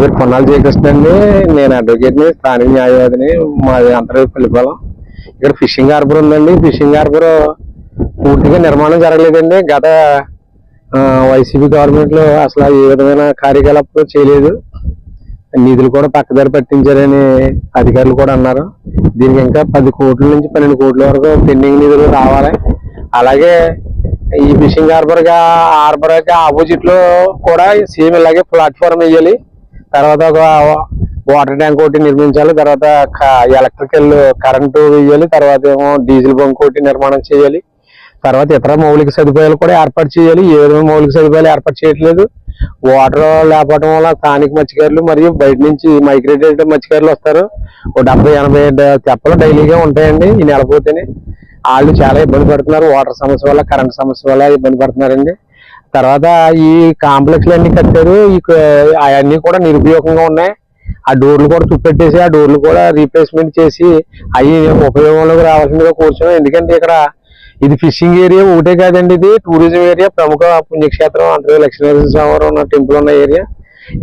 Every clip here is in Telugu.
పేరు కొన్నాళ్ళ జయకృష్ణ అండి నేను అడ్వకేట్ని స్థానిక న్యాయవాదిని మాది అంతర్పల్లిపాలెం ఇక్కడ ఫిషింగ్ హార్బర్ ఉందండి. ఫిషింగ్ హార్బర్ పూర్తిగా నిర్మాణం జరగలేదండి. గత వైసీపీ గవర్నమెంట్లో అసలు ఏ విధమైన కార్యకలాపాలు చేయలేదు. నిధులు కూడా పక్కదారి పట్టించారని అధికారులు కూడా అన్నారు. దీనికి ఇంకా పది కోట్ల నుంచి పన్నెండు కోట్ల వరకు పెండింగ్ నిధులు రావాలి. అలాగే ఈ ఫిషింగ్ హార్బర్గా హార్బర్కి ఆపోజిట్లో కూడా సేమ్ ఇలాగే ప్లాట్ఫామ్ వేయాలి. తర్వాత ఒక వాటర్ ట్యాంక్ ఒకటి నిర్మించాలి తర్వాత ఎలక్ట్రికల్ కరెంటు వేయాలి తర్వాత ఏమో డీజిల్ బంక్ ఒకటి నిర్మాణం చేయాలి. తర్వాత ఇతర మౌలిక సదుపాయాలు కూడా ఏర్పాటు చేయాలి. ఏ మౌలిక సదుపాయాలు ఏర్పాటు చేయట్లేదు. వాటర్ లేకపోవడం వల్ల స్థానిక మత్స్యకారులు మరియు బయట నుంచి మైగ్రేటెడ్ మత్స్యకారులు వస్తారు. ఒక డెబ్బై ఎనభై తెప్పలు డైలీగా ఉంటాయండి ఈ నెలపోతేనే వాళ్ళు చాలా ఇబ్బంది పడుతున్నారు. వాటర్ సమస్య వల్ల కరెంట్ సమస్య వల్ల ఇబ్బంది పడుతున్నారండి. తర్వాత ఈ కాంప్లెక్స్లు అన్ని కట్టారు. అవన్నీ కూడా నిరుపయోగంగా ఉన్నాయి. ఆ డోర్లు కూడా తుప్పెట్టేసి ఆ డోర్లు కూడా రీప్లేస్మెంట్ చేసి అవి ఉపయోగంలోకి రావాల్సిందిగా కూర్చున్నాం ఎందుకంటే ఇక్కడ ఇది ఫిషింగ్ ఏరియా ఒకటే కాదండి ఇది. టూరిజం ఏరియా ప్రముఖ పుణ్యక్షేత్రం అంటే లక్ష్మీనరసింహ స్వామివారు ఉన్న టెంపుల్ ఉన్న ఏరియా.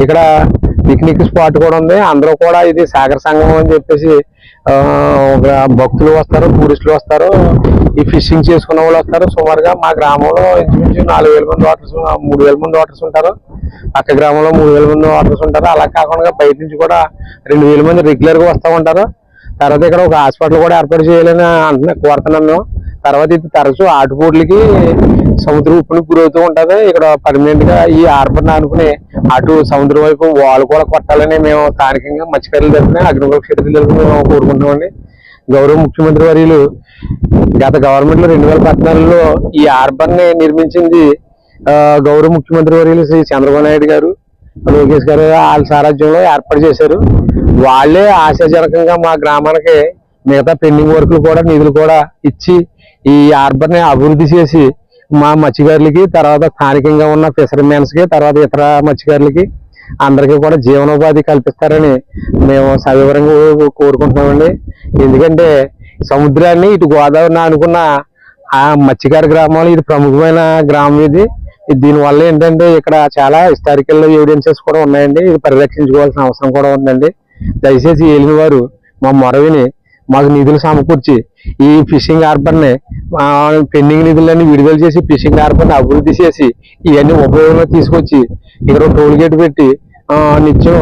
ఇక్కడ పిక్నిక్ స్పాట్ కూడా ఉంది. అందరూ కూడా ఇది సాగర సంగమం అని చెప్పేసి భక్తులు వస్తారు టూరిస్టులు వస్తారు. ఈ ఫిషింగ్ చేసుకున్న వాళ్ళు వస్తారు. సుమారుగా మా గ్రామంలో ఇంచుమించు నాలుగు వేల మంది వాటర్స్ మూడు వేల మంది వాటర్స్ ఉంటారు. పక్క గ్రామంలో మూడు వేల మంది వాటర్స్ ఉంటారు. అలా కాకుండా బయట నుంచి కూడా రెండు వేల మంది రెగ్యులర్గా వస్తూ ఉంటారు. తర్వాత ఇక్కడ ఒక హాస్పిటల్ కూడా ఏర్పాటు చేయాలని అంటున్నా కోరుతున్నాను. తర్వాత ఇది తరచూ ఆటుపోట్లకి సముద్రం ఉప్పును గురవుతూ ఉంటది. ఇక్కడ పర్మనెంట్గా ఈ హార్బర్ అనుకుని అటు సముద్రం వైపు వాళ్ళు కూడా కొట్టాలని మేము స్థానికంగా మత్స్యకారులు తరఫున అగ్నికుల తరఫున మేము కోరుకుంటామండి గౌరవ ముఖ్యమంత్రి వర్యులు గత గవర్నమెంట్లో రెండు వేల పద్నాలుగులో ఈ హార్బర్ని నిర్మించింది గౌరవ ముఖ్యమంత్రి వర్యులు శ్రీ చంద్రబాబు నాయుడు గారు లోకేష్ గారు వాళ్ళ సారథ్యంలో ఏర్పాటు చేశారు. వాళ్ళే ఆశాజనకంగా మా గ్రామానికి మిగతా పెండింగ్ వర్క్లు కూడా నిధులు కూడా ఇచ్చి ఈ హార్బర్ని అభివృద్ధి చేసి మా మత్స్యకారులకి తర్వాత స్థానికంగా ఉన్న ఫిషర్మెన్స్కి తర్వాత ఇతర మత్స్యకారులకి అందరికీ కూడా జీవనోపాధి కల్పిస్తారని మేము సవివరంగా కోరుకుంటున్నామండి. ఎందుకంటే సముద్రాన్ని ఇటు గోదావరిని అనుకున్న ఆ మత్స్యకార గ్రామాలు ఇది ప్రముఖమైన గ్రామం ఇది. ఇది దీనివల్ల ఏంటంటే ఇక్కడ చాలా హిస్టారికల్ ఎవిడెన్సెస్ కూడా ఉన్నాయండి. ఇది పరిరక్షించుకోవాల్సిన అవసరం కూడా ఉందండి. దయచేసి ఏలిన వారు మా మొరవిని మాకు నిధులు సమకూర్చి ఈ ఫిషింగ్ హార్బర్ని పెండింగ్ నిధులన్నీ విడుదల చేసి ఫిషింగ్ హార్బర్ని అభివృద్ధి చేసి ఇవన్నీ ఉపయోగంలో తీసుకొచ్చి ఇక్కడ టోల్ గేట్ పెట్టి నిత్యం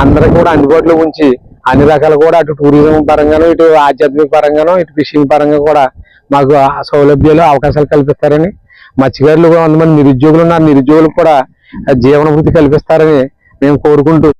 అందరికి కూడా అందుబాటులో ఉంచి అన్ని రకాలు కూడా అటు టూరిజం పరంగాను ఇటు ఆధ్యాత్మిక పరంగాను ఇటు ఫిషింగ్ పరంగా కూడా మాకు సౌలభ్యాలు అవకాశాలు కల్పిస్తారని మత్స్యకారులు కొంతమంది నిరుద్యోగులు ఉన్నారు నిరుద్యోగులకు కూడా జీవనభృతి కల్పిస్తారని మేము కోరుకుంటూ